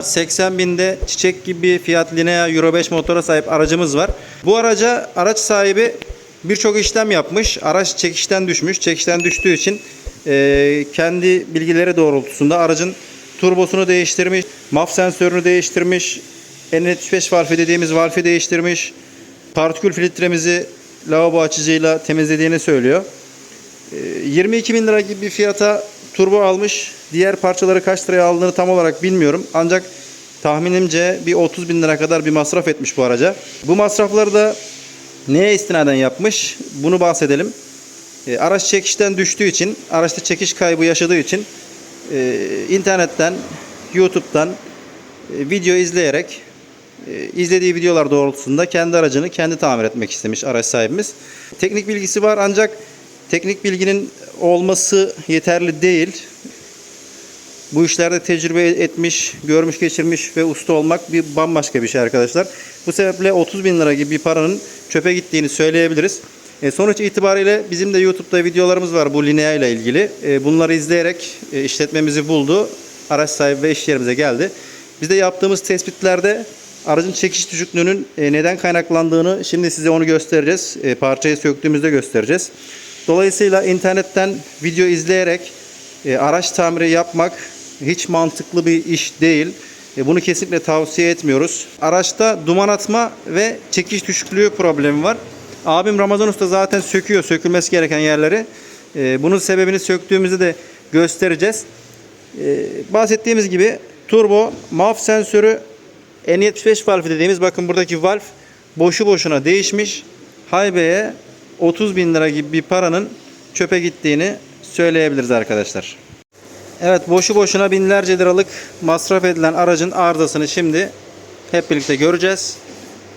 80 binde çiçek gibi Fiat Linea Euro 5 motora sahip aracımız var. Bu araca araç sahibi birçok işlem yapmış. Araç çekişten düşmüş. Çekişten düştüğü için e, kendi bilgileri doğrultusunda aracın turbosunu değiştirmiş, MAF sensörünü değiştirmiş, N75 valfi dediğimiz valfi değiştirmiş, partikül filtremizi lavabo açıcıyla temizlediğini söylüyor. 22 bin lira gibi bir fiyata turbo almış. Diğer parçaları kaç liraya aldığını tam olarak bilmiyorum. Ancak tahminimce bir 30 bin lira kadar bir masraf etmiş bu araca. Bu masrafları da neye istinaden yapmış? Bunu bahsedelim. E, araç çekişten düştüğü için, araçta çekiş kaybı yaşadığı için e, internetten, YouTube'dan e, video izleyerek e, izlediği videolar doğrultusunda kendi aracını kendi tamir etmek istemiş araç sahibimiz. Teknik bilgisi var ancak teknik bilginin olması yeterli değil. Bu işlerde tecrübe etmiş, görmüş, geçirmiş ve usta olmak bir bambaşka bir şey arkadaşlar. Bu sebeple 30 bin lira gibi bir paranın çöpe gittiğini söyleyebiliriz. E, sonuç itibariyle bizim de YouTube'da videolarımız var bu Linea ile ilgili. E, bunları izleyerek e, işletmemizi buldu. Araç sahibi ve iş yerimize geldi. Biz de yaptığımız tespitlerde aracın çekiş düşüklüğünün e, neden kaynaklandığını şimdi size onu göstereceğiz. E, parçayı söktüğümüzde göstereceğiz. Dolayısıyla internetten video izleyerek e, araç tamiri yapmak hiç mantıklı bir iş değil. E, bunu kesinlikle tavsiye etmiyoruz. Araçta duman atma ve çekiş düşüklüğü problemi var. Abim Ramazan Usta zaten söküyor sökülmesi gereken yerleri. E, bunun sebebini söktüğümüzde de göstereceğiz. E, bahsettiğimiz gibi turbo, MAF sensörü, N75 valfi dediğimiz bakın buradaki valf boşu boşuna değişmiş. Haybeye 30 bin lira gibi bir paranın çöpe gittiğini söyleyebiliriz arkadaşlar. Evet boşu boşuna binlerce liralık masraf edilen aracın arızasını şimdi hep birlikte göreceğiz.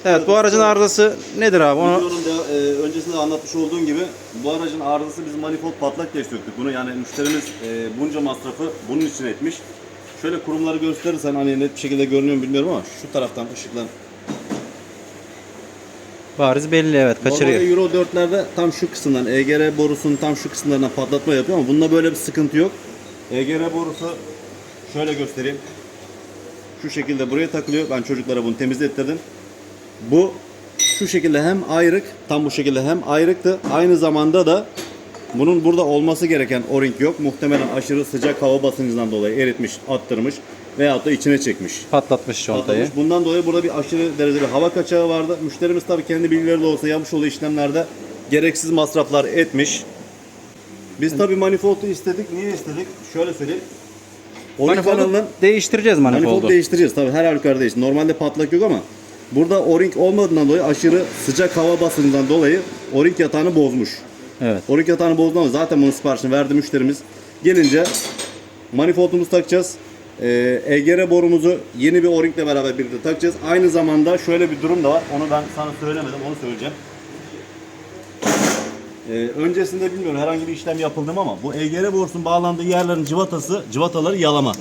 Evet bu aracın arızası nedir abi? Onu da, e, öncesinde anlatmış olduğum gibi bu aracın arızası biz manifold patlak diye söktük bunu. Yani müşterimiz e, bunca masrafı bunun için etmiş. Şöyle kurumları gösterirsen hani net bir şekilde görünüyor mu bilmiyorum ama şu taraftan ışıklan. Bariz belli evet kaçırıyor. Normalde Euro 4'lerde tam şu kısımdan EGR borusunun tam şu kısımlarından patlatma yapıyor ama bunda böyle bir sıkıntı yok. EGR borusu şöyle göstereyim. Şu şekilde buraya takılıyor. Ben çocuklara bunu temizlettirdim. Bu şu şekilde hem ayrık, tam bu şekilde hem ayrıktı. Aynı zamanda da bunun burada olması gereken o-ring yok. Muhtemelen aşırı sıcak hava basıncından dolayı eritmiş, attırmış veyahut da içine çekmiş. Patlatmış. Patlamış. Bundan dolayı burada bir aşırı derecede bir hava kaçağı vardı. Müşterimiz tabii kendi bilgileri de olsa yapmış olduğu işlemlerde gereksiz masraflar etmiş. Biz tabii manifoldu istedik. Niye istedik? Şöyle söyleyeyim. Oyun Manifoldu kanalının değiştireceğiz manifoldu manifoldu. değiştireceğiz. Tabii her halükarda değiştir. Normalde patlak yok ama burada o-ring olmadığından dolayı aşırı sıcak hava basıncından dolayı o-ring yatağını bozmuş. Evet. O-ring yatağını bozdu ama zaten bunun siparişini verdi müşterimiz. Gelince manifoldumuzu takacağız. Ee, EGR borumuzu yeni bir o-ringle beraber birlikte takacağız. Aynı zamanda şöyle bir durum da var. Onu ben sana söylemedim. Onu söyleyeceğim. Ee, öncesinde bilmiyorum herhangi bir işlem yapıldı mı ama bu EGR borusunun bağlandığı yerlerin cıvatası, cıvataları yalama.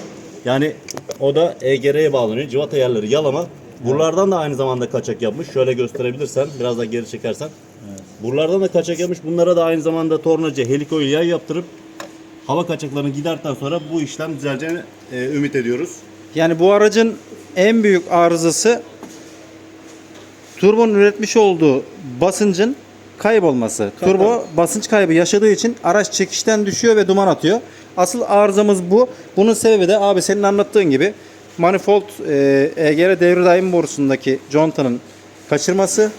Yani o da EGR'ye bağlanıyor. Cıvata yerleri yalama. Buralardan da aynı zamanda kaçak yapmış. Şöyle gösterebilirsen, biraz daha geri çekersen. Buralardan da kaçak yapmış. Bunlara da aynı zamanda tornacı, helikoil yay yaptırıp hava kaçaklarını giderdikten sonra bu işlem düzeleceğini e, ümit ediyoruz. Yani bu aracın en büyük arızası turbonun üretmiş olduğu basıncın kaybolması. Turbo basınç kaybı yaşadığı için araç çekişten düşüyor ve duman atıyor. Asıl arızamız bu. Bunun sebebi de abi senin anlattığın gibi manifold e, EGR devre daim borusundaki contanın kaçırması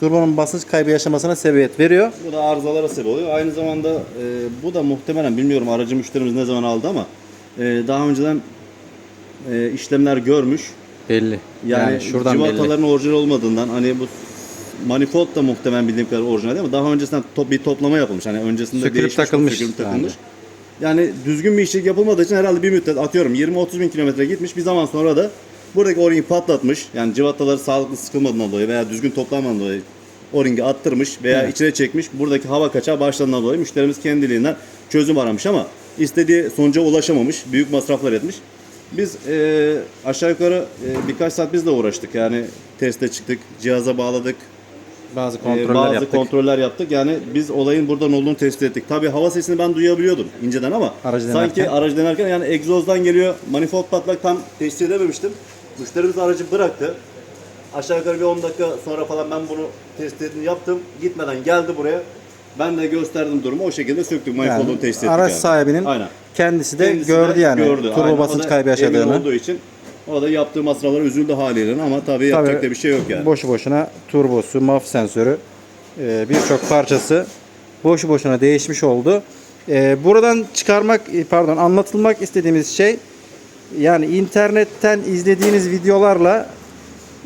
turbonun basınç kaybı yaşamasına sebebiyet veriyor. Bu da arızalara sebep oluyor. Aynı zamanda e, bu da muhtemelen bilmiyorum aracı müşterimiz ne zaman aldı ama e, daha önceden e, işlemler görmüş. Belli. Yani, Yani, şuradan belli. civataların orijinal olmadığından hani bu manifold da muhtemelen bildiğim kadar orijinal değil ama daha öncesinden top, bir toplama yapılmış. Hani öncesinde Sökülüp değişmiş, takılmış sökülüp takılmış. Yani düzgün bir işçilik yapılmadığı için herhalde bir müddet atıyorum 20-30 bin kilometre gitmiş bir zaman sonra da buradaki o-ringi patlatmış. Yani civataları sağlıklı sıkılmadığından dolayı veya düzgün toplanmadığından dolayı o-ringi attırmış veya Evet. içine çekmiş. Buradaki hava kaçağı başladığından dolayı müşterimiz kendiliğinden çözüm aramış ama istediği sonuca ulaşamamış. Büyük masraflar etmiş. Biz e, aşağı yukarı e, birkaç saat biz de uğraştık. Yani teste çıktık, cihaza bağladık. Bazı Ee, kontroller bazı yaptık. kontroller yaptık. Yani biz olayın buradan olduğunu tespit ettik. Tabii hava sesini ben duyabiliyordum inceden ama Aracı sanki denerken. aracı denerken yani egzozdan geliyor. Manifold patlak tam tespit edememiştim. Müşterimiz aracı bıraktı. Aşağı yukarı bir 10 dakika sonra falan ben bunu tespitini yaptım. Gitmeden geldi buraya. Ben de gösterdim durumu. O şekilde söktük. Yani test ettik. araç yani. sahibinin Aynen. kendisi de Kendisi de gördü yani gördü. turbo Aynen. O basınç da kaybı emin yaşadığını. olduğu için o da yaptığı masraflara üzüldü haliyle ama tabii yapacak da bir şey yok yani. Boşu boşuna turbosu, MAF sensörü, e, birçok parçası boşu boşuna değişmiş oldu. E, Buradan çıkarmak, e, pardon anlatılmak istediğimiz şey yani internetten izlediğiniz videolarla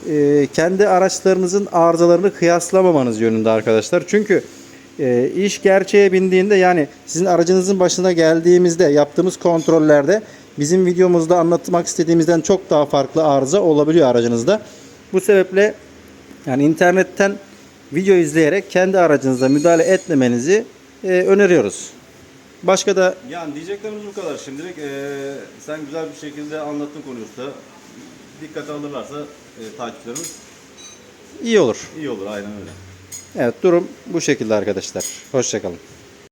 e, kendi araçlarınızın arızalarını kıyaslamamanız yönünde arkadaşlar. Çünkü e, iş gerçeğe bindiğinde yani sizin aracınızın başına geldiğimizde yaptığımız kontrollerde bizim videomuzda anlatmak istediğimizden çok daha farklı arıza olabiliyor aracınızda. Bu sebeple yani internetten video izleyerek kendi aracınıza müdahale etmemenizi e, öneriyoruz. Başka da Yani diyeceklerimiz bu kadar şimdilik. Ee, sen güzel bir şekilde anlattın konuyu usta. Dikkate alırlarsa e, takipçilerimiz iyi olur. iyi olur aynen öyle. Evet durum bu şekilde arkadaşlar. Hoşçakalın.